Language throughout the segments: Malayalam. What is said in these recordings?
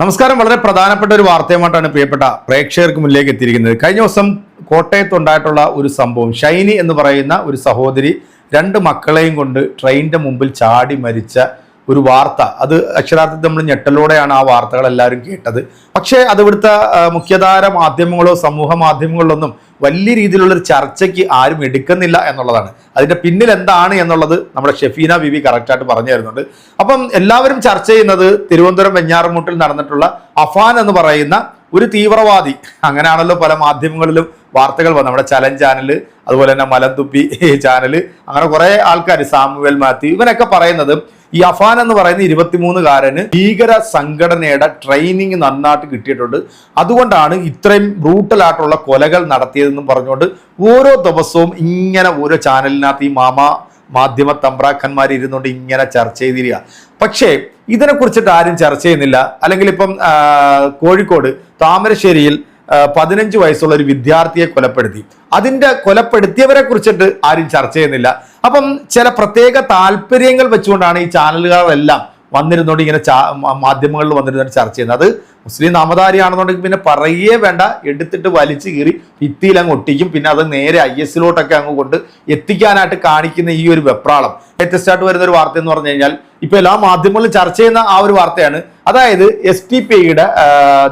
നമസ്കാരം. വളരെ പ്രധാനപ്പെട്ട ഒരു വാർത്തയുമായിട്ടാണ് പ്രിയപ്പെട്ട പ്രേക്ഷകർക്ക് മുന്നിലേക്ക് എത്തിയിരിക്കുന്നത്. കഴിഞ്ഞ ദിവസം കോട്ടയത്തുണ്ടായിട്ടുള്ള ഒരു സംഭവം ഷൈനി എന്ന് പറയുന്ന ഒരു സഹോദരി രണ്ട് മക്കളെയും കൊണ്ട് ട്രെയിനിന്റെ മുമ്പിൽ ചാടി മരിച്ച ഒരു വാർത്ത. അത് അക്ഷരാർത്ഥത്തിൽ നമ്മൾ ഞെട്ടലോടെയാണ് ആ വാർത്തകൾ എല്ലാവരും കേട്ടത്. പക്ഷേ അത് ഇവിടുത്തെ മുഖ്യധാര മാധ്യമങ്ങളോ സമൂഹ മാധ്യമങ്ങളിലൊന്നും വലിയ രീതിയിലുള്ളൊരു ചർച്ചയ്ക്ക് ആരും എടുക്കുന്നില്ല എന്നുള്ളതാണ്. അതിന്റെ പിന്നിൽ എന്താണ് എന്നുള്ളത് നമ്മുടെ ഷെഫീന ബിബി കറക്റ്റായിട്ട് പറഞ്ഞു തരുന്നുണ്ട്. അപ്പം എല്ലാവരും ചർച്ച ചെയ്യുന്നത് തിരുവനന്തപുരം വെഞ്ഞാറമൂട്ടിൽ നടന്നിട്ടുള്ള അഫാൻ എന്ന് പറയുന്ന ഒരു തീവ്രവാദി. അങ്ങനെയാണല്ലോ പല മാധ്യമങ്ങളിലും വാർത്തകൾ വന്നത്. നമ്മുടെ ചലൻ ചാനൽ അതുപോലെ തന്നെ മലന്തുപ്പി ചാനൽ അങ്ങനെ കുറേ ആൾക്കാർ സാമുവൽ മാത്യു ഇവനൊക്കെ പറയുന്നത് ഈ അഫാൻ എന്ന് പറയുന്ന ഇരുപത്തിമൂന്നുകാരന് ഭീകര സംഘടനയുടെ ട്രെയിനിങ് നന്നായിട്ട് കിട്ടിയിട്ടുണ്ട്. അതുകൊണ്ടാണ് ഇത്രയും ബ്രൂട്ടലായിട്ടുള്ള കൊലകൾ നടത്തിയതെന്നും പറഞ്ഞുകൊണ്ട് ഓരോ ദിവസവും ഇങ്ങനെ ഓരോ ചാനലിനകത്ത് ഈ മാമ മാധ്യമ തമ്പ്രാക്കന്മാർ ഇരുന്നുകൊണ്ട് ഇങ്ങനെ ചർച്ച ചെയ്തിരിക്കുക പക്ഷേ ഇതിനെക്കുറിച്ചിട്ട് ആരും ചർച്ച ചെയ്യുന്നില്ല. അല്ലെങ്കിൽ ഇപ്പം കോഴിക്കോട് താമരശ്ശേരിയിൽ പതിനഞ്ച് വയസ്സുള്ള ഒരു വിദ്യാർത്ഥിയെ കൊലപ്പെടുത്തി. അതിന്റെ കൊലപ്പെടുത്തിയവരെ കുറിച്ചിട്ട് ആരും ചർച്ച ചെയ്യുന്നില്ല. അപ്പം ചില പ്രത്യേക താല്പര്യങ്ങൾ വെച്ചുകൊണ്ടാണ് ഈ ചാനലുകളെല്ലാം വന്നിരുന്നോണ്ട് ഇങ്ങനെ മാധ്യമങ്ങളിൽ വന്നിരുന്നോണ്ട് ചർച്ച ചെയ്യുന്നത്. അത് മുസ്ലിം നാമധാരിയാണെന്നുണ്ടെങ്കിൽ പിന്നെ പറയേ വേണ്ട. എടുത്തിട്ട് വലിച്ചു കീറി ഭിത്തിയിൽ അങ്ങ് ഒട്ടിക്കും. പിന്നെ അത് നേരെ ഐ എസിലോട്ടൊക്കെ അങ്ങ് കൊണ്ട് എത്തിക്കാനായിട്ട് കാണിക്കുന്ന ഈ ഒരു വെപ്രാളം. ലേറ്റസ്റ്റ് ആയിട്ട് വരുന്ന ഒരു വാർത്ത എന്ന് പറഞ്ഞു കഴിഞ്ഞാൽ ഇപ്പൊ എല്ലാ മാധ്യമങ്ങളിലും ചർച്ച ചെയ്യുന്ന ആ ഒരു വാർത്തയാണ്. അതായത് എസ് ടി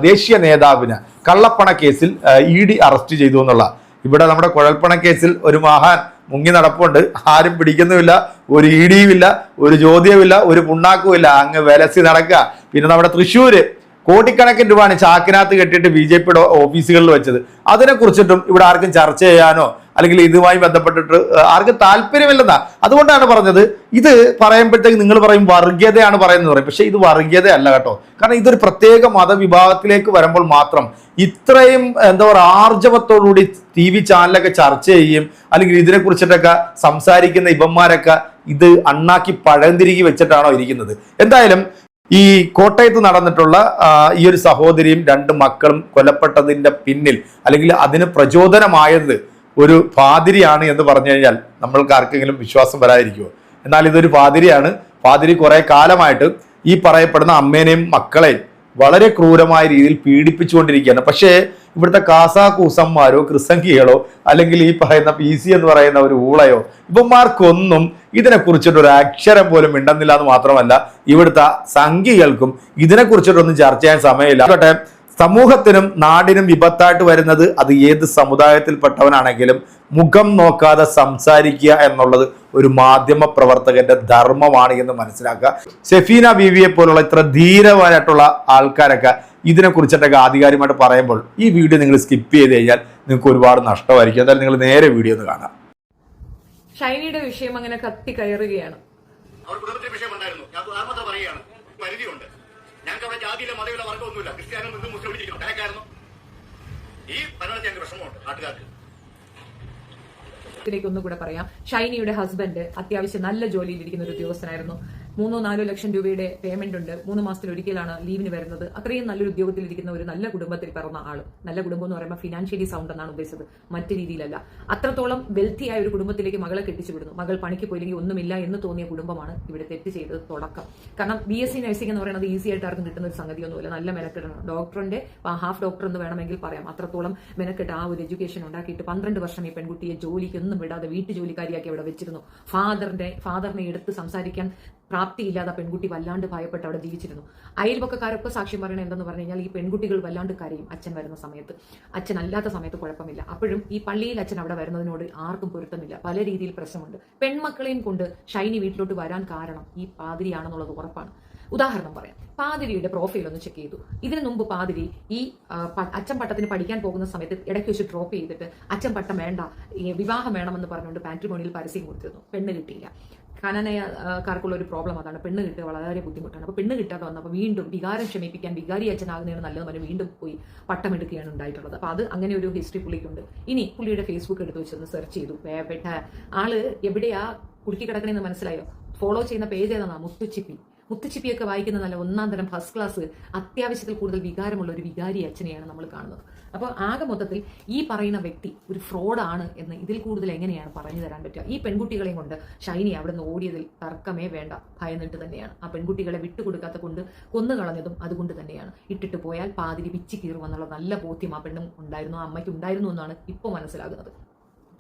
ദേശീയ നേതാവിന് കള്ളപ്പണ കേസിൽ ഇ ഡി അറസ്റ്റ് ചെയ്തു എന്നുള്ള. ഇവിടെ നമ്മുടെ കുഴൽപ്പണ കേസിൽ ഒരു മഹാൻ മുങ്ങി നടപ്പുണ്ട്. ആരും പിടിക്കുന്നുമില്ല ഒരു ഇ ഇല്ല ഒരു ചോദ്യവുമില്ല ഒരു പുണ്ണാക്കും ഇല്ല അങ്ങ് വിലസി നടക്കുക. പിന്നെ നമ്മുടെ തൃശ്ശൂര് കോടിക്കണക്കിന് രൂപയാണ് ചാക്കിനകത്ത് കെട്ടിയിട്ട് ബി ജെ പിയുടെ ഓഫീസുകളിൽ വെച്ചത്. അതിനെ കുറിച്ചിട്ടും ഇവിടെ ആർക്കും ചർച്ച ചെയ്യാനോ അല്ലെങ്കിൽ ഇതുമായി ബന്ധപ്പെട്ടിട്ട് ആർക്കും താല്പര്യമില്ലെന്നാ. അതുകൊണ്ടാണ് പറഞ്ഞത് ഇത് പറയുമ്പോഴത്തേക്ക് നിങ്ങൾ പറയും വർഗീയതയാണ് പറയുന്നത് പറയും. പക്ഷേ ഇത് വർഗീയതയല്ല കേട്ടോ. കാരണം ഇതൊരു പ്രത്യേക മതവിഭാഗത്തിലേക്ക് വരുമ്പോൾ മാത്രം ഇത്രയും എന്താ പറയുക ആർജവത്തോടുകൂടി ടി വി ചാനലൊക്കെ ചർച്ച ചെയ്യും അല്ലെങ്കിൽ ഇതിനെ കുറിച്ചിട്ടൊക്കെ സംസാരിക്കുന്ന ഇവന്മാരൊക്കെ ഇത് അണ്ണാക്കി പഴംതിരികി വെച്ചിട്ടാണോ ഇരിക്കുന്നത്. എന്തായാലും ഈ കോട്ടയത്ത് നടന്നിട്ടുള്ള ഈ ഒരു സഹോദരിയും രണ്ട് മക്കളും കൊലപ്പെട്ടതിന്റെ പിന്നിൽ അല്ലെങ്കിൽ അതിന് പ്രചോദനമായത് ഒരു പാതിരിയാണ് എന്ന് പറഞ്ഞു കഴിഞ്ഞാൽ നമ്മൾക്ക് ആർക്കെങ്കിലും വിശ്വാസം വരാതിരിക്കുമോ എന്നാൽ ഇതൊരു പാതിരിയാണ്. പാതിരി കുറെ കാലമായിട്ട് ഈ പറയപ്പെടുന്ന അമ്മേനെയും മക്കളെയും വളരെ ക്രൂരമായ രീതിയിൽ പീഡിപ്പിച്ചുകൊണ്ടിരിക്കുകയാണ്. പക്ഷേ ഇവിടുത്തെ കാസാക്കൂസന്മാരോ ക്രിസംഖികളോ അല്ലെങ്കിൽ ഈ പറയുന്ന പി സി എന്ന് പറയുന്ന ഒരു ഊളയോ ഇവന്മാർക്കൊന്നും ഇതിനെക്കുറിച്ചിട്ട് ഒരു അക്ഷരം പോലും മിണ്ടുന്നില്ല എന്ന് മാത്രമല്ല ഇവിടുത്തെ സംഘികൾക്കും ഇതിനെക്കുറിച്ചിട്ടൊന്നും ചർച്ച ചെയ്യാൻ സമയമില്ല. സമൂഹത്തിനും നാടിനും വിപത്തായിട്ട് വരുന്നത് അത് ഏത് സമുദായത്തിൽപ്പെട്ടവനാണെങ്കിലും മുഖം നോക്കാതെ സംസാരിക്കുക എന്നുള്ളത് ഒരു മാധ്യമ പ്രവർത്തകന്റെ ധർമ്മമാണ് എന്ന് മനസ്സിലാക്കുക. ഷെഫീന ബീവിയെ പോലുള്ള ഇത്ര ധീരമായിട്ടുള്ള ആൾക്കാരൊക്കെ ഇതിനെ കുറിച്ചിട്ടൊക്കെ ആധികാരികമായിട്ട് പറയുമ്പോൾ ഈ വീഡിയോ നിങ്ങൾ സ്കിപ്പ് ചെയ്ത് കഴിഞ്ഞാൽ നിങ്ങൾക്ക് ഒരുപാട് നഷ്ടമായിരിക്കും. എന്തായാലും നിങ്ങൾ നേരെ വീഡിയോ ഒന്ന് കാണാം. ഷൈനിയുടെ വിഷയം അങ്ങനെ കത്തി കയറുകയാണ്. ഇതിലേക്ക് ഒന്നുകൂടെ പറയാം. ഷൈനിയുടെ ഹസ്ബൻഡ് അത്യാവശ്യം നല്ല ജോലിയിലിരിക്കുന്ന ഒരു ഉദ്യോഗസ്ഥനായിരുന്നു. മൂന്നോ നാലോ ലക്ഷം രൂപയുടെ പേയ്മെന്റ് ഉണ്ട്. മൂന്ന് മാസത്തിൽ ഒരിക്കലാണ് ലീവിന് വരുന്നത്. അത്രയും നല്ലൊരു ഉദ്യോഗത്തിൽ ഇരിക്കുന്ന ഒരു നല്ല കുടുംബത്തിൽ പിറന്ന ആൾ നല്ല കുടുംബം എന്ന് പറയുമ്പോൾ ഫിനാൻഷ്യലി സൗണ്ട് എന്നാണ് ഉദ്ദേശിച്ചത്. മറ്റു രീതിയിലല്ല. അത്രത്തോളം വെൽത്തി ആയ ഒരു കുടുംബത്തിലേക്ക് മകളെ കെട്ടിച്ചു വിടുന്നു. മകൾ പണിക്ക് പോയില്ലെങ്കിൽ ഒന്നുമില്ല എന്ന് തോന്നിയ കുടുംബമാണ് ഇവിടെ തെറ്റ് ചെയ്തത് തുടക്കം. കാരണം ബി എസ് സി നഴ്സിംഗ് എന്ന് പറയുന്നത് ഈസി ആയിട്ട് ആർക്കും കിട്ടുന്ന ഒരു സംഗതിയൊന്നുമില്ല. നല്ല മെനക്കെടണം. ഡോക്ടറിന്റെ ഹാഫ് ഡോക്ടർ എന്ന് വേണമെങ്കിൽ പറയാം. അത്രത്തോളം മെനക്കെട്ട് ആ ഒരു എഡ്യൂക്കേഷൻ ഉണ്ടാക്കിയിട്ട് പന്ത്രണ്ട് വർഷം ഈ പെൺകുട്ടിയെ ജോലിക്കൊന്നും വിടാതെ വീട്ടു ജോലിക്കാരിയാക്കി അവിടെ വെച്ചിരുന്നു. ഫാദറിന്റെ ഫാദറിനെ എടുത്ത് സംസാരിക്കാൻ പ്രാപ്തിയില്ലാതെ പെൺകുട്ടി വല്ലാണ്ട് ഭയപ്പെട്ട് അവിടെ ജീവിച്ചിരുന്നു. അയൽപക്കക്കാരൊക്കെ സാക്ഷ്യം പറയണത് എന്തെന്ന് പറഞ്ഞു കഴിഞ്ഞാൽ ഈ പെൺകുട്ടികൾ വല്ലാണ്ട് കരയും അച്ഛൻ വരുന്ന സമയത്ത്. അച്ഛൻ അല്ലാത്ത സമയത്ത് കുഴപ്പമില്ല. അപ്പോഴും ഈ പള്ളിയിൽ അച്ഛൻ അവിടെ വരുന്നതിനോട് ആർക്കും പൊരുത്തമില്ല. പല രീതിയിൽ പ്രശ്നമുണ്ട്. പെൺമക്കളെയും കൊണ്ട് ഷൈനി വീട്ടിലോട്ട് വരാൻ കാരണം ഈ പാതിരിയാണെന്നുള്ളത് ഉറപ്പാണ്. ഉദാഹരണം പറയാം. പാതിരിയുടെ പ്രൊഫൈൽ ഒന്ന് ചെക്ക് ചെയ്തു. ഇതിനു മുമ്പ് പാതിരി ഈ അച്ഛൻ പട്ടത്തിന് പഠിക്കാൻ പോകുന്ന സമയത്ത് ഇടയ്ക്ക് വെച്ച് ഡ്രോപ്പ് ചെയ്തിട്ട് അച്ഛൻ പട്ടം വേണ്ട വിവാഹം വേണമെന്ന് പറഞ്ഞുകൊണ്ട് പാൻട്രിമോണിയിൽ പരസ്യം കൊടുത്തിരുന്നു. പെണ്ണ് കിട്ടിയില്ല. കാനനയക്കാർക്കുള്ള ഒരു പ്രോബ്ലം അതാണ്. പെണ്ണ് കിട്ടുക വളരെ ബുദ്ധിമുട്ടാണ്. അപ്പോൾ പെണ്ണ് കിട്ടാതെ വന്നപ്പോൾ വീണ്ടും വികാരം ക്ഷമിപ്പിക്കാൻ വികാരി അച്ഛനാകുന്നതാണ് നല്ലത് പറഞ്ഞ് വീണ്ടും പോയി പട്ടമെടുക്കുകയാണ് ഉണ്ടായിട്ടുള്ളത്. അപ്പോൾ അത് അങ്ങനെ ഒരു ഹിസ്റ്ററി പുള്ളിക്കുണ്ട്. ഇനി പുള്ളിയുടെ ഫേസ്ബുക്ക് എടുത്ത് വെച്ചൊന്ന് സെർച്ച് ചെയ്തു. വേപ്പെട്ട ആൾ എവിടെയാ കുടുക്കി കിടക്കണമെന്ന് മനസ്സിലായോ? ഫോളോ ചെയ്യുന്ന പേജ് ഏതാണ് മുത്തുച്ചിപ്പി. മുത്തുച്ചിപ്പിയൊക്കെ വായിക്കുന്ന നല്ല ഒന്നാം തരം ഫസ്റ്റ് ക്ലാസ് അത്യാവശ്യത്തിൽ കൂടുതൽ വികാരമുള്ള ഒരു വികാരി അച്ഛനെയാണ് നമ്മൾ കാണുന്നത്. അപ്പോൾ ആകെ മൊത്തത്തിൽ ഈ പറയുന്ന വ്യക്തി ഒരു ഫ്രോഡാണ് എന്ന് ഇതിൽ കൂടുതൽ എങ്ങനെയാണ് പറഞ്ഞു തരാൻ പറ്റുക? ഈ പെൺകുട്ടികളെയും കൊണ്ട് ഷൈനി അവിടെ നിന്ന് ഓടിയതിൽ തർക്കമേ വേണ്ട ഭയന്നിട്ട് തന്നെയാണ്. ആ പെൺകുട്ടികളെ വിട്ടുകൊടുക്കാത്ത കൊണ്ട് കൊന്നു കളഞ്ഞതും അതുകൊണ്ട് തന്നെയാണ്. ഇട്ടിട്ട് പോയാൽ പാതിരി പിച്ചി കീറുമെന്നുള്ള നല്ല ബോധ്യം ആ പെണ്ണും ഉണ്ടായിരുന്നു ആ അമ്മയ്ക്ക് ഉണ്ടായിരുന്നു എന്നാണ് ഇപ്പോൾ മനസ്സിലാകുന്നത്.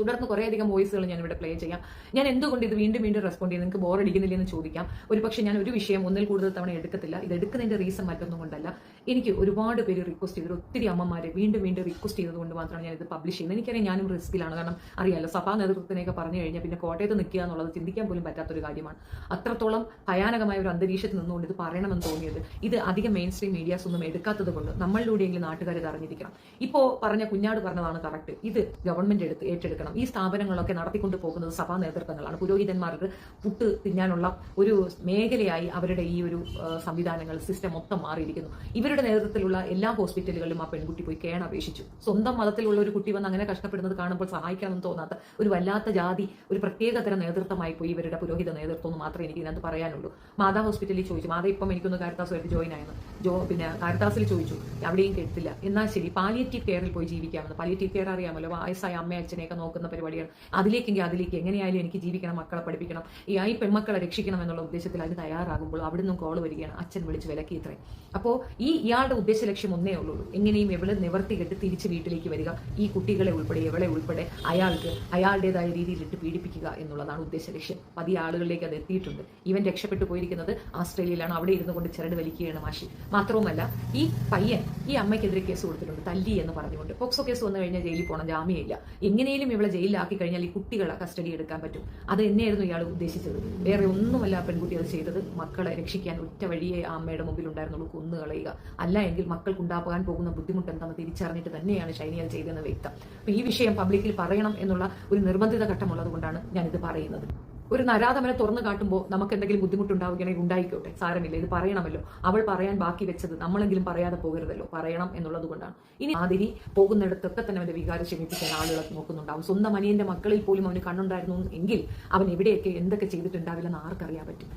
തുടർന്ന് കുറേയധികം വോയിസുകൾ ഞാൻ ഇവിടെ പ്ലേ ചെയ്യാം. ഞാൻ എന്തുകൊണ്ട് ഇത് വീണ്ടും വീണ്ടും റെസ്പോണ്ട് ചെയ്ത് നിങ്ങൾക്ക് ബോർ അടിക്കുന്നില്ല എന്ന് ചോദിക്കാം. ഒരു പക്ഷേ ഞാൻ ഒരു വിഷയം ഒന്നിൽ കൂടുതൽ തവണ എടുക്കത്തില്ല. ഇത് എടുക്കുന്നതിന്റെ റീസൺ മറ്റൊന്നും കൊണ്ടല്ല. എനിക്ക് ഒരുപാട് പേര് റിക്വസ്റ്റ് ചെയ്തത് ഒത്തിരി അമ്മമാരെ വീണ്ടും വീണ്ടും റിക്വസ്റ്റ് ചെയ്തതുകൊണ്ട് മാത്രമാണ് ഞാൻ ഇത് പബ്ലിഷ് ചെയ്യുന്നത്. എനിക്കറിയാം ഞാനും റിസ്കിലാണ് കാരണം അറിയാലോ സഭാ നേതൃത്വത്തിനെയൊക്കെ പറഞ്ഞു കഴിഞ്ഞാൽ പിന്നെ കോട്ടയത്ത് നിൽക്കുക എന്നുള്ളത് ചിന്തിക്കാൻ പോലും പറ്റാത്തൊരു കാര്യമാണ്. അത്രത്തോളം ഭയാനകമായ ഒരു അന്തരീക്ഷത്തിൽ നിന്നുകൊണ്ട് ഇത് പറയണമെന്ന് തോന്നിയത് ഇത് അധികം മെയിൻ സ്ട്രീം മീഡിയാസ് ഒന്നും എടുക്കാത്തത് കൊണ്ട് നമ്മളിലൂടെയെങ്കിലും നാട്ടുകാർ ഇത് അറിഞ്ഞിരിക്കണം. ഇപ്പോൾ പറഞ്ഞ കുഞ്ഞാട് പറഞ്ഞതാണ് കറക്റ്റ് ഇത് ഗവൺമെന്റ് എടുത്ത് ഏറ്റെടുക്കണം. ഈ സ്ഥാപനങ്ങളൊക്കെ നടത്തിക്കൊണ്ട് പോകുന്നത് സഭാ നേതൃത്വങ്ങളാണ്. പുരോഹിതന്മാർക്ക് പുട്ട് തിന്നാനുള്ള ഒരു മേഖലയായി അവരുടെ ഈ ഒരു സംവിധാനങ്ങൾ സിസ്റ്റം മൊത്തം മാറിയിരിക്കുന്നു. ഇവരുടെ നേതൃത്വത്തിലുള്ള എല്ലാ ഹോസ്പിറ്റലുകളിലും ആ പെൺകുട്ടി പോയി കേൺ അപേക്ഷിച്ചു. സ്വന്തം മതത്തിലുള്ള ഒരു കുട്ടി വന്ന് അങ്ങനെ കഷ്ടപ്പെടുന്നത് കാണുമ്പോൾ സഹായിക്കണമെന്ന് തോന്നാത്ത ഒരു വല്ലാത്ത ജാതി ഒരു പ്രത്യേക തരം നേതൃത്വമായി പോയി ഇവരുടെ പുരോഹിത നേതൃത്വം എന്ന് മാത്രമേ എനിക്ക് ഇതിനകത്ത് പറയാനുള്ളൂ. മാതാ ഹോസ്പിറ്റലിൽ ചോദിച്ചു മാതാ ഇപ്പം എനിക്കൊന്ന് കാരിത്താസുമായിട്ട് ജോയിൻ ആയിരുന്നു ജോ പിന്നെ കാരിത്താസിൽ ചോദിച്ചു അവിടെയും കേട്ടില്ല. എന്നാൽ ശരി പാലിയേറ്റീവ് കെയറിൽ പോയി ജീവിക്കാമെന്ന്. പാലിയേറ്റീവ് കെയർ അറിയാമല്ലോ വയസ്സായ അമ്മ അച്ഛനെയൊക്കെ നോക്കുന്ന പരിപാടിയാണ് അതിലേക്കെങ്കിൽ അതിലേക്ക് എങ്ങനെയായാലും എനിക്ക് ജീവിക്കണം മക്കളെ പഠിപ്പിക്കണം ഈ ഈ പെൺമക്കളെ രക്ഷിക്കണം എന്നുള്ള ഉദ്ദേശത്തിൽ അതിന് തയ്യാറാകുമ്പോൾ അവിടെ നിന്നും കോൾ വരികയാണ് അച്ഛൻ വിളിച്ച് വിലക്കി ഇത്രയും അപ്പോൾ ഈ ഇയാളുടെ ഉദ്ദേശ ലക്ഷ്യം ഒന്നേ ഉള്ളൂ. എങ്ങനെയും എവിടെ നിവർത്തി കെട്ട് തിരിച്ച് വീട്ടിലേക്ക് വരിക. ഈ കുട്ടികളെ ഉൾപ്പെടെ എവിടെ ഉൾപ്പെടെ അയാൾക്ക് അയാളുടേതായ രീതിയിലിട്ട് പീഡിപ്പിക്കുക എന്നുള്ളതാണ് ഉദ്ദേശ ലക്ഷ്യം. പതിയ ആളുകളിലേക്ക് അത് എത്തിയിട്ടുണ്ട്. ഇവൻ രക്ഷപ്പെട്ടു പോയിരിക്കുന്നത് ആസ്ട്രേലിയയിലാണ്. അവിടെ ഇരുന്നു കൊണ്ട് ചിരട് വലിക്കുകയാണ് മാഷി. മാത്രവുമല്ല ഈ പയ്യൻ ഈ അമ്മയ്ക്കെതിരെ കേസ് കൊടുത്തിട്ടുണ്ട്. തല്ലി എന്ന് പറഞ്ഞുകൊണ്ട്. പോക്സോ കേസ് വന്നു കഴിഞ്ഞാൽ ജയിലിൽ പോകണം ജാമ്യമില്ല. എങ്ങനെയും ഇവളെ ജയിലിലാക്കി കഴിഞ്ഞാൽ ഈ കുട്ടികളെ കസ്റ്റഡി എടുക്കാൻ പറ്റും. അത് തന്നെയായിരുന്നു ഇയാൾ ഉദ്ദേശിച്ചത്. വേറെ ഒന്നുമല്ല ആ പെൺകുട്ടി അത് ചെയ്തത്. മക്കളെ രക്ഷിക്കാൻ ഒറ്റ വഴിയെ ആ അമ്മയുടെ മുമ്പിൽ ഉണ്ടായിരുന്നുള്ളൂ കൊന്നു കളയുക. അല്ല എങ്കിൽ മക്കൾക്ക് ഉണ്ടാകാൻ പോകുന്ന ബുദ്ധിമുട്ട് എന്താണെന്ന് തിരിച്ചറിഞ്ഞിട്ട് തന്നെയാണ് ഷൈനി അത് ചെയ്തെന്ന് വ്യക്തം. അപ്പൊ ഈ വിഷയം പബ്ലിക്കിൽ പറയണം എന്നുള്ള ഒരു നിർബന്ധിത ഘട്ടമുള്ളത് കൊണ്ടാണ് ഞാനിത് പറയുന്നത്. ഒരു നരാധമനെ തുറന്നു കാട്ടുമ്പോൾ നമുക്ക് എന്തെങ്കിലും ബുദ്ധിമുട്ടുണ്ടാവുകയാണെങ്കിൽ ഉണ്ടായിക്കോട്ടെ. സാരമില്ല ഇത് പറയണമല്ലോ. അവൾ പറയാൻ ബാക്കി വെച്ചത് നമ്മളെങ്കിലും പറയാതെ പോകരുതല്ലോ. പറയണം എന്നുള്ളത് കൊണ്ടാണ്. ഇനി ആതിരി പോകുന്നിടത്തൊക്കെ തന്നെ അവന്റെ വികാരം ക്ഷമിപ്പിക്കാൻ ആളുകൾ നോക്കുന്നുണ്ടാവും. സ്വന്തം അനിയന്റെ മക്കളിൽ പോലും അവന് കണ്ണുണ്ടായിരുന്നു എങ്കിൽ അവൻ എവിടെയൊക്കെ എന്തൊക്കെ ചെയ്തിട്ടുണ്ടാവില്ലെന്ന് ആർക്കറിയാൻ പറ്റും.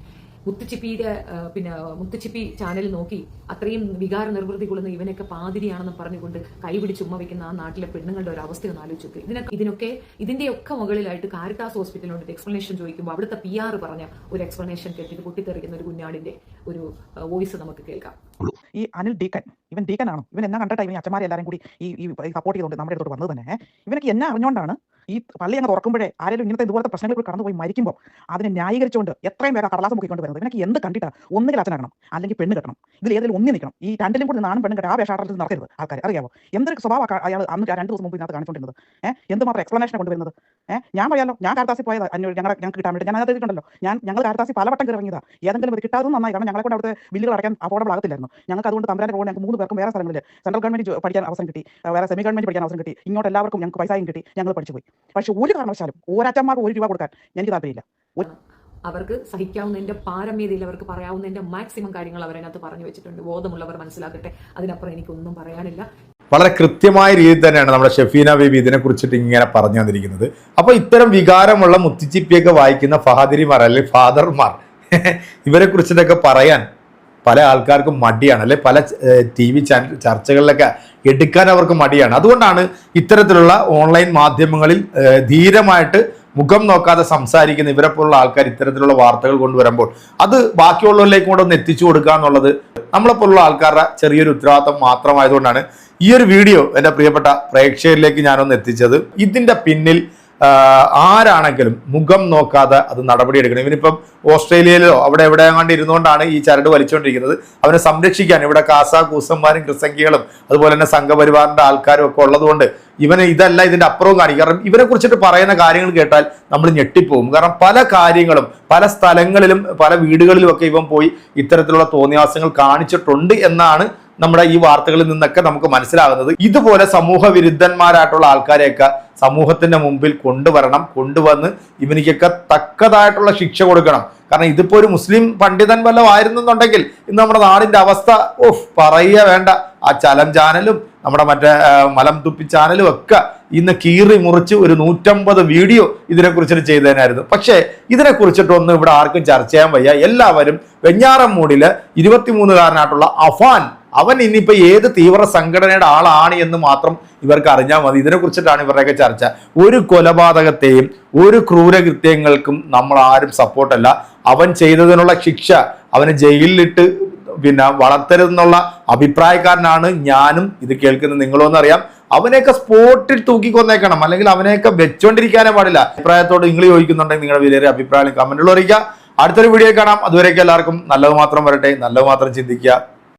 മുത്തുച്ചിപ്പിയുടെ പിന്നെ മുത്തുച്ചിപ്പി ചാനൽ നോക്കി അത്രയും വികാര നിർവൃത്തി കൊള്ളുന്ന ഇവനൊക്കെ പാതിരിയാണെന്ന് പറഞ്ഞുകൊണ്ട് കൈപിടിച്ച് ഉമ്മ വയ്ക്കുന്ന ആ നാട്ടിലെ പെണ്ണുങ്ങളുടെ ഒരു അവസ്ഥ ഒന്ന് ആലോചിച്ചു ഇതിനൊക്കെ ഇതിനൊക്കെ ഇതിന്റെ ഒക്കെ മുകളിലായിട്ട് കാരിത്താസ് ഹോസ്പിറ്റലിനോട് എക്സ്പ്ലനേഷൻ ചോദിക്കുമ്പോൾ അവിടുത്തെ പി ആർ പറഞ്ഞ ഒരു എക്സ്പ്ലനേഷൻ കേട്ടിട്ട് പൊട്ടിത്തെറിക്കുന്ന ഒരു കുഞ്ഞാടിന്റെ ഒരു വോയിസ് നമുക്ക് കേൾക്കാം. ഈ അനിൽ ഡീക്കൻ ഇവൻ ഡീക്കൻ ആണോ ഇവൻ എന്നാ കണ്ടിട്ടാ ഇവൻ അച്ഛന്മാരെ എല്ലാവരും കൂടി ഈ സപ്പോർട്ട് ചെയ്തുകൊണ്ട് നമ്മുടെ അടുത്തോട്ട് വന്നത് തന്നെ? ഇവനൊക്കെ എന്നാ അറിഞ്ഞുകൊണ്ടാണ് ഈ പള്ളി അങ്ങ് തുറക്കുമ്പോഴേ ആരെങ്കിലും ഇങ്ങനത്തെ ഇതുപോലത്തെ പ്രശ്നങ്ങൾ കൂടി കടന്നുപോയി മരിക്കുമ്പോൾ അതിനെ ന്യായീകരിച്ചുകൊണ്ട് എത്രയും വേഗം കടലാസം പൊക്കിക്കൊണ്ട് വരുന്നത്. ഇവനൊക്കെ എന്ത് കണ്ടിട്ട്? ഒന്നുകിൽ അച്ഛനാകണം അല്ലെങ്കിൽ പെണ്ണ് കെട്ടണം. ഇതിൽ ഏതെങ്കിലും ഒന്നി നിൽക്കണം. ഈ രണ്ടിലും കൂടി നാണും പെണ്ണും കെട്ട ആ വേഷാട്ടത്തിൽ നടക്കരുത് ആൾക്കാർ അറിയാമോ എന്തൊരു സ്വഭാവം അയാൾ അന്ന് രണ്ട് ദിവസം മുമ്പ് ഇതിനകത്ത് കാണിച്ചുകൊണ്ടിരുന്നത് ഏഹ് എന്തുമാത്രം എക്സ്പ്ലനേഷൻ കൊണ്ടുവരുന്നത്? ഏഹ് ഞാൻ പറയാലോ ഞാൻ കാർത്താസി പോയത്. അന്വേഷണം ഞങ്ങളെ ഞങ്ങൾക്ക് കിട്ടാൻ വേണ്ടി ഞാൻ അത് എഴുതിയിട്ടുണ്ടല്ലോ. ഞാൻ ഞങ്ങൾ കാർത്താസി പല വട്ടം ഇറങ്ങിയതാ. ഏതെങ്കിലും ഒരു കിട്ടാതെ നന്നായി. കാരണം ഞങ്ങളെ കൊണ്ട് അവിടുത്തെ ബില്ലുകൾ അടയ്ക്കാൻ അഫോർഡബിൾ ആകത്തില്ലായിരുന്നു. ഞങ്ങൾക്ക് അതുകൊണ്ട് തമ്പരാന്റെ പോകുന്ന ഞങ്ങൾക്ക് മൂന്ന് പേർക്കും വേറെ സ്ഥലങ്ങളിൽ സെൻട്രൽ ഗവൺമെന്റ് പഠിക്കാൻ അവസരം കിട്ടി. വേറെ സെമി ഗവൺമെന്റ് പഠിക്കാൻ അവസരം കിട്ടി. ഇങ്ങോട്ട് എല്ലാവർക്കും ഞങ്ങൾക്ക് പൈസയും കിട്ടി. ഞങ്ങൾ പഠിച്ചു പോയി പക്ഷെ ഒരു കാരണവശാലും ഓരാറ്റന്മാർക്ക് ഒരു രൂപ കൊടുക്കാൻ എനിക്ക് താല്പര്യമില്ല. അവർക്ക് സഹിക്കാവുന്നതിന്റെ പാരമ്യതയിൽ അവർക്ക് പറയാവുന്നതിന്റെ മാക്സിമം കാര്യങ്ങൾ അവരതിനകത്ത് പറഞ്ഞു വെച്ചിട്ടുണ്ട്. ബോധമുള്ളവർ മനസ്സിലാക്കട്ടെ. അതിനപ്പുറം എനിക്കൊന്നും പറയാനില്ല. വളരെ കൃത്യമായ രീതിയിൽ തന്നെയാണ് നമ്മുടെ ഷെഫീന ബേബി ഇതിനെ കുറിച്ചിട്ട് ഇങ്ങനെ പറഞ്ഞു വന്നിരിക്കുന്നത്. അപ്പോൾ ഇത്തരം വികാരമുള്ള മുത്തിച്ചിപ്പിയൊക്കെ വായിക്കുന്ന ഫാദരിമാർ അല്ലെങ്കിൽ ഫാദർമാർ ഇവരെ കുറിച്ചിട്ടൊക്കെ പറയാൻ പല ആൾക്കാർക്കും മടിയാണ്. അല്ലെ പല ടി വി ചാനൽ ചർച്ചകളിലൊക്കെ എടുക്കാൻ അവർക്ക് മടിയാണ്. അതുകൊണ്ടാണ് ഇത്തരത്തിലുള്ള ഓൺലൈൻ മാധ്യമങ്ങളിൽ ധീരമായിട്ട് മുഖം നോക്കാതെ സംസാരിക്കുന്ന ഇവരെ പോലുള്ള ആൾക്കാർ ഇത്തരത്തിലുള്ള വാർത്തകൾ കൊണ്ടുവരുമ്പോൾ അത് ബാക്കിയുള്ളവരിലേക്കും കൂടെ ഒന്ന് എത്തിച്ചു കൊടുക്കുക എന്നുള്ളത് നമ്മളെ പോലുള്ള ആൾക്കാരുടെ ചെറിയൊരു ഉത്തരവാദിത്തം മാത്രമായതുകൊണ്ടാണ് ഈ ഒരു വീഡിയോ എന്റെ പ്രിയപ്പെട്ട പ്രേക്ഷകരിലേക്ക് ഞാനൊന്ന് എത്തിച്ചത്. ഇതിന്റെ പിന്നിൽ ആരാണെങ്കിലും മുഖം നോക്കാതെ അത് നടപടിയെടുക്കണം ഇവനിപ്പം ഓസ്ട്രേലിയയിലോ അവിടെ എവിടെ എങ്ങാണ്ട് ഇരുന്നുകൊണ്ടാണ് ഈ ചരട് വലിച്ചുകൊണ്ടിരിക്കുന്നത് അവനെ സംരക്ഷിക്കാൻ ഇവിടെ കാസ കൂസന്മാരും ക്രിസംഖികളും അതുപോലെ തന്നെ സംഘപരിവാറിന്റെ ആൾക്കാരും ഒക്കെ ഉള്ളതുകൊണ്ട് ഇവന് ഇതല്ല ഇതിന്റെ അപ്പുറവും കാണിക്കും. കാരണം ഇവരെ കുറിച്ചിട്ട് പറയുന്ന കാര്യങ്ങൾ കേട്ടാൽ നമ്മൾ ഞെട്ടിപ്പോകും കാരണം പല കാര്യങ്ങളും പല സ്ഥലങ്ങളിലും പല വീടുകളിലും ഒക്കെ ഇവൻ പോയി ഇത്തരത്തിലുള്ള തോന്നിയാസങ്ങൾ കാണിച്ചിട്ടുണ്ട് എന്നാണ് നമ്മുടെ ഈ വാർത്തകളിൽ നിന്നൊക്കെ നമുക്ക് മനസ്സിലാകുന്നത്. ഇതുപോലെ സമൂഹ വിരുദ്ധന്മാരായിട്ടുള്ള ആൾക്കാരെയൊക്കെ സമൂഹത്തിന്റെ മുമ്പിൽ കൊണ്ടുവരണം കൊണ്ടുവന്ന് ഇവനിക്കൊക്കെ തക്കതായിട്ടുള്ള ശിക്ഷ കൊടുക്കണം. കാരണം ഇതിപ്പോ ഒരു മുസ്ലിം പണ്ഡിതൻ വല്ലതും ഇന്ന് നമ്മുടെ നാടിന്റെ അവസ്ഥ ഓഫ് പറയുക വേണ്ട. ആ ചലം ചാനലും നമ്മുടെ മറ്റേ മലം തുപ്പി ചാനലും ഒക്കെ ഇന്ന് കീറി മുറിച്ച് ഒരു നൂറ്റമ്പത് വീഡിയോ ഇതിനെക്കുറിച്ചിട്ട് ചെയ്തതിനായിരുന്നു പക്ഷേ ഇതിനെക്കുറിച്ചിട്ടൊന്നും ഇവിടെ ആർക്കും ചർച്ച ചെയ്യാൻ വയ്യ. എല്ലാവരും വെഞ്ഞാറമ്മൂടിൽ ഇരുപത്തിമൂന്നുകാരനായിട്ടുള്ള അഫാൻ അവൻ ഇനിയിപ്പോൾ ഏത് തീവ്ര സംഘടനയുടെ ആളാണ് എന്ന് മാത്രം ഇവർക്ക് അറിഞ്ഞാൽ മതി. ഇതിനെ കുറിച്ചിട്ടാണ് ഇവരുടെയൊക്കെ ചർച്ച. ഒരു കൊലപാതകത്തെയും ഒരു ക്രൂരകൃത്യങ്ങൾക്കും നമ്മൾ ആരും സപ്പോർട്ടല്ല. അവൻ ചെയ്തതിനുള്ള ശിക്ഷ അവന് ജയിലിലിട്ട് പിന്നെ വളർത്തരുതെന്നുള്ള അഭിപ്രായക്കാരനാണ് ഞാനും. ഇത് കേൾക്കുന്നത് നിങ്ങളോന്ന് അറിയാം. അവനെയൊക്കെ സ്പോട്ടിൽ തൂക്കി കൊന്നേക്കണം അല്ലെങ്കിൽ അവനെയൊക്കെ വെച്ചോണ്ടിരിക്കാനേ പാടില്ല. അഭിപ്രായത്തോട് നിങ്ങൾ ചോദിക്കുന്നുണ്ടെങ്കിൽ നിങ്ങളുടെ വിലയേറിയ അഭിപ്രായം കമന്റുകൾ അറിയിക്കുക. അടുത്തൊരു വീഡിയോ കാണാം. അതുവരേക്കും എല്ലാവർക്കും നല്ലത് മാത്രം വരട്ടെ. നല്ലത് മാത്രം ചിന്തിക്കുക.